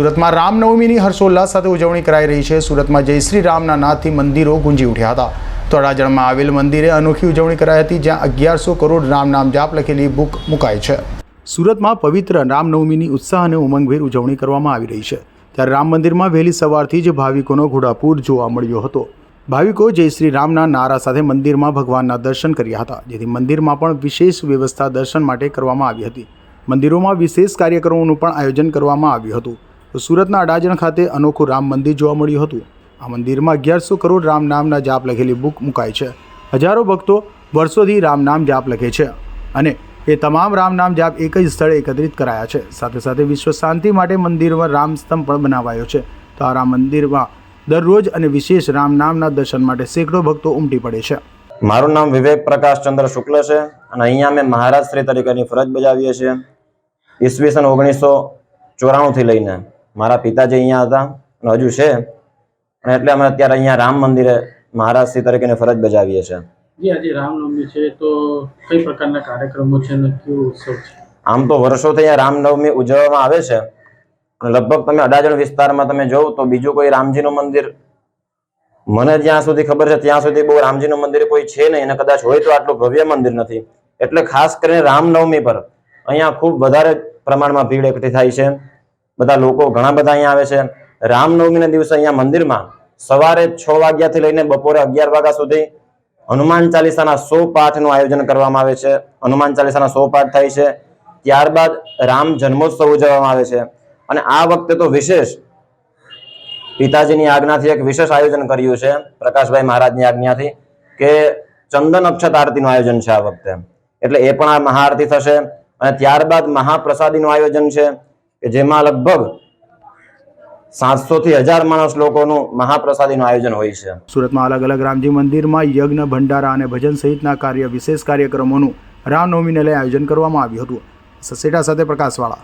સુરતમાં રામનવમીની હર્ષોલ્લાસ સાથે ઉજવણી કરાઈ રહી છે. સુરતમાં જય શ્રી રામના નાથથી મંદિરો ગુંજી ઉઠ્યા હતા. તળાજણમાં આવેલ મંદિરે અનોખી ઉજવણી કરાઈ હતી, જ્યાં અગિયારસો કરોડ રામ નામ જાપ લખેલી બુક મુકાઈ છે. સુરતમાં પવિત્ર રામનવમીની ઉત્સાહ અને ઉમંગભેર ઉજવણી કરવામાં આવી રહી છે. ત્યારે રામ મંદિરમાં વહેલી સવારથી જ ભાવિકોનો ઘોડાપૂર જોવા મળ્યો હતો. ભાવિકો જય શ્રી રામના નારા સાથે મંદિરમાં ભગવાનના દર્શન કર્યા હતા, જેથી મંદિરમાં પણ વિશેષ વ્યવસ્થા દર્શન માટે કરવામાં આવી હતી. મંદિરોમાં વિશેષ કાર્યક્રમોનું પણ આયોજન કરવામાં આવ્યું હતું. તો સુરતના અડાજણ ખાતે અનોખું રામ મંદિર જોવા મળ્યું હતું. આ મંદિરમાં અગિયારસો કરોડ રામ નામના જાપ લખેલી બુક મુકાય છે. હજારો ભક્તો વર્ષોથી રામ નામ જાપ લખે છે અને એ તમામ રામ નામ જાપ એક જ સ્થળે એકત્રિત કરાયા છે. સાથે સાથે વિશ્વ શાંતિ માટે મંદિરમાં રામ સ્તંભ પણ બનાવાયો છે. તો આ રામ મંદિરમાં દરરોજ અને વિશેષ રામ નામના દર્શન માટે સેંકડો ભક્તો ઉમટી પડે છે. મારું નામ વિવેક પ્રકાશ ચંદ્ર શુક્લ છે અને અહીંયા અમે મહારાજ શ્રી તરીકેની ફરજ બજાવીએ છીએ. ઈસવીસન ઓગણીસો ચોરાણુંથી લઈને મારા પિતાજી અહીંયા હતા અને હજુ છે. અને એટલે અમે અત્યારે અહીંયા રામ મંદિરે મહારાજશ્રી તરીકે તરીકેની ફરજ બજાવીએ છીએ. જી આજે રામનવમી છે તો કઈ પ્રકારના કાર્યક્રમો છે અને કેવો ઉત્સવ છે? આમ તો વર્ષોથી અહીંયા રામનવમી ઉજવવામાં આવે છે. અને લગભગ તમે અડાજણ વિસ્તારમાં તમે જોવો તો બીજું કોઈ રામજીનું મંદિર મને જ્યાં સુધી ખબર છે ત્યાં સુધી બહુ રામજીનું મંદિર કોઈ છે નહીં. અને કદાચ હોય તો આટલું ભવ્ય મંદિર નથી. એટલે ખાસ કરીને રામનવમી પર અહીંયા ખૂબ વધારે પ્રમાણમાં ભીડ એકઠી થાય છે. બધા લોકો ઘણા બધા અહીંયા આવે છે. રામનવમીના દિવસે અહીંયા મંદિરમાં સવારે છ વાગ્યાથી લઈને બપોરે અગિયાર વાગ્યા સુધી હનુમાન ચાલીસાના સો પાઠનું આયોજન કરવામાં આવે છે. હનુમાન ચાલીસાના સો પાઠ થાય છે. ત્યારબાદ રામ જન્મોત્સવ ઉજવવામાં આવે છે. અને આ વખતે તો વિશેષ પિતાજીની આજ્ઞાથી એક વિશેષ આયોજન કર્યું છે. પ્રકાશભાઈ મહારાજની આજ્ઞાથી કે ચંદન અક્ષત આરતીનું આયોજન છે આ વખતે. એટલે એ પણ આ મહાઆરતી થશે. અને ત્યારબાદ મહાપ્રસાદીનું આયોજન છે. કે જેમાં લગભગ સાતસો થી હજાર માણસ લોકોનું મહાપ્રસાદીનું આયોજન હોય છે. સુરતમાં અલગ અલગ રામજી મંદિરમાં યજ્ઞ, ભંડારા અને ભજન સહિતના કાર્ય વિશેષ કાર્યક્રમોનું રામનવમીને લઈ આયોજન કરવામાં આવ્યું હતું. સસેટા સાથે પ્રકાશવાળા.